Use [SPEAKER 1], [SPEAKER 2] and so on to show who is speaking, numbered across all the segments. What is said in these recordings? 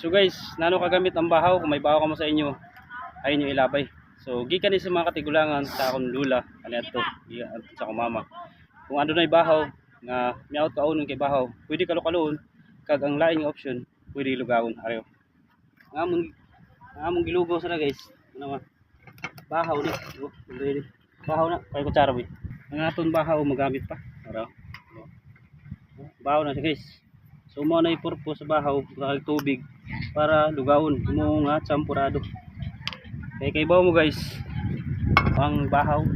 [SPEAKER 1] So guys, nano kagamit ang bahaw, kung may bahaw ka mo sa inyo, ayun yung ilabay. So gikan sa mga katigulangan sa akong lula, ani adto, gikan sa akong mama. Kung ano na bahaw nga miyaot ka unong kay bahaw, pwede ka lokaloon kag ang lain nga option, pwede lugawon arew. Nga among nga among gilugaw sa guys. Ano man? Bahaw ni. Oh, ready. Bahaw na, kay kutsara boy. Ang aton bahaw magamit pa. Araw. Bahaw na siya guys. So mo na purpose bahaw, kahit tubig para lugawon mo nga champurado. Kaya kay bahaw mo guys, ang bahaw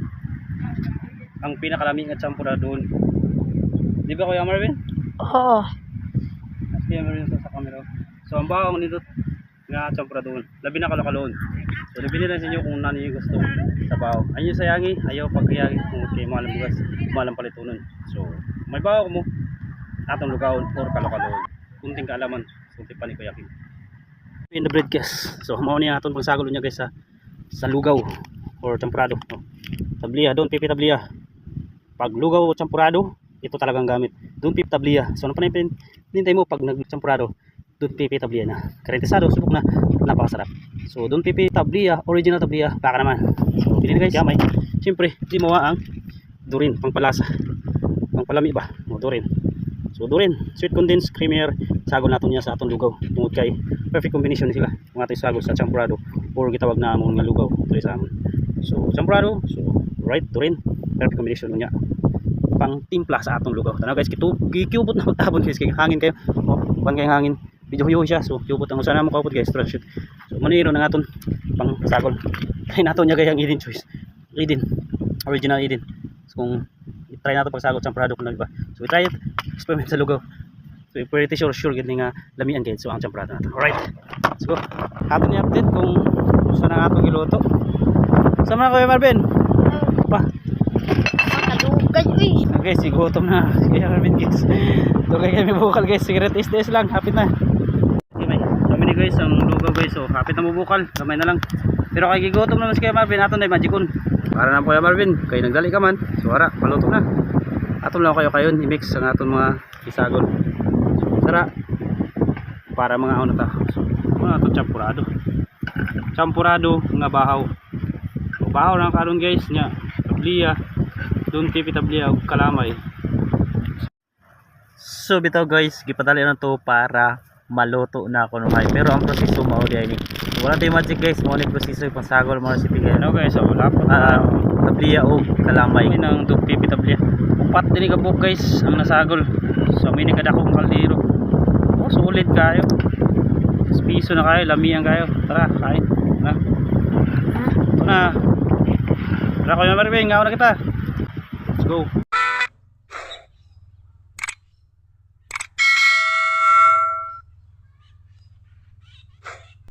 [SPEAKER 1] ang pinakalami nga champurado. Di ba Kuya Marvin?
[SPEAKER 2] Oo.
[SPEAKER 1] Kuya Marvin sa, sa camera. So ang bahaw nito nga champurado. Labi na kalokaloon. So nabili na sa inyo kung nani yung gusto sa bahaw. Ayun sayangi, ayaw pagkayagi kung kay malam bugas, malam palitunon. So may bahaw mo, atong lugawon or kalokaloon. Kunting kaalaman, kunting panikoyakin. In the bread guys. So mao niya atong pagsagol niya guys sa sa lugaw or champurado. No. Tabliya, doon pipi tabliya. Pag lugaw o champurado, ito talagang gamit. Doon pipi tabliya. So ano pa nintay mo pag nag-champurado, doon pipi tabliya na. Karentisado, subok na, napakasarap. So doon pipi tabliya, original tabliya, baka naman. So pili guys, gamay. Siyempre, di mo ang durin, pangpalasa. Pangpalami ba? O durin. So durin, sweet condensed creamer, sagol nato niya sa atong lugaw. Tungod kay perfect combination sila. Ang atong sagol sa champurado or gitawag na amon nga lugaw diri sa amon. So champurado, so right durin, perfect combination niya. Pang timpla sa atong lugaw. Tanaw guys, kitu gikiubot na magtabon guys kay hangin kayo. Oh, pan kay hangin. Video huyo siya. So kiubot ang sana mo kaupot guys, shoot. So maniro na naton pang sagol. Kay nato niya gayang Eden choice. Eden. Original Eden. So kung try nato pagsagol champurado kung ba. So we try it experiment sa lugaw. So pretty sure sure gid nga lamian gid so ang champrado nato. Alright. Let's go. Ato ni update kung gusto na atong iluto. Sama na Kuya Marvin. Pa.
[SPEAKER 2] Uy.
[SPEAKER 1] Okay, gutom na. Si Kuya Marvin guys. Dugay kami bukal guys. Cigarette is this lang. Hapit na. Kami ni guys ang lugaw guys. So hapit na mo bukal. Kamay na lang. Pero kay gigutom naman si Kuya Marvin. Ato na magicon. Para na Kuya Marvin. Kay nagdali ka man. So ara, paluto na. Ato lang kayo kayon i-mix ang aton mga isagol. Tara. Para mga ano ta. So, mga to champurado. Champurado nga bahaw. So, bahaw lang karon guys nya. Tabliya. Doon tipi tabliya ug kalamay. So bitaw guys, gipadali na to para maluto na ako nung Pero ang proseso mao di ni. Wala tayo magic guys, mo ni proseso yung pansagol mo si pigay. Ano guys, wala pa. Ah, tabliya ug kalamay. Ini nang dug tipi tabliya. Upat dini ka buok guys ang nasagol. So mini kada kong kaldero. Oh, sulit kayo. Piso na kayo, lamihan kayo. Tara, kain. Na. Ito na. Tara, Kuya Marvin, ngaw na kita. Let's go.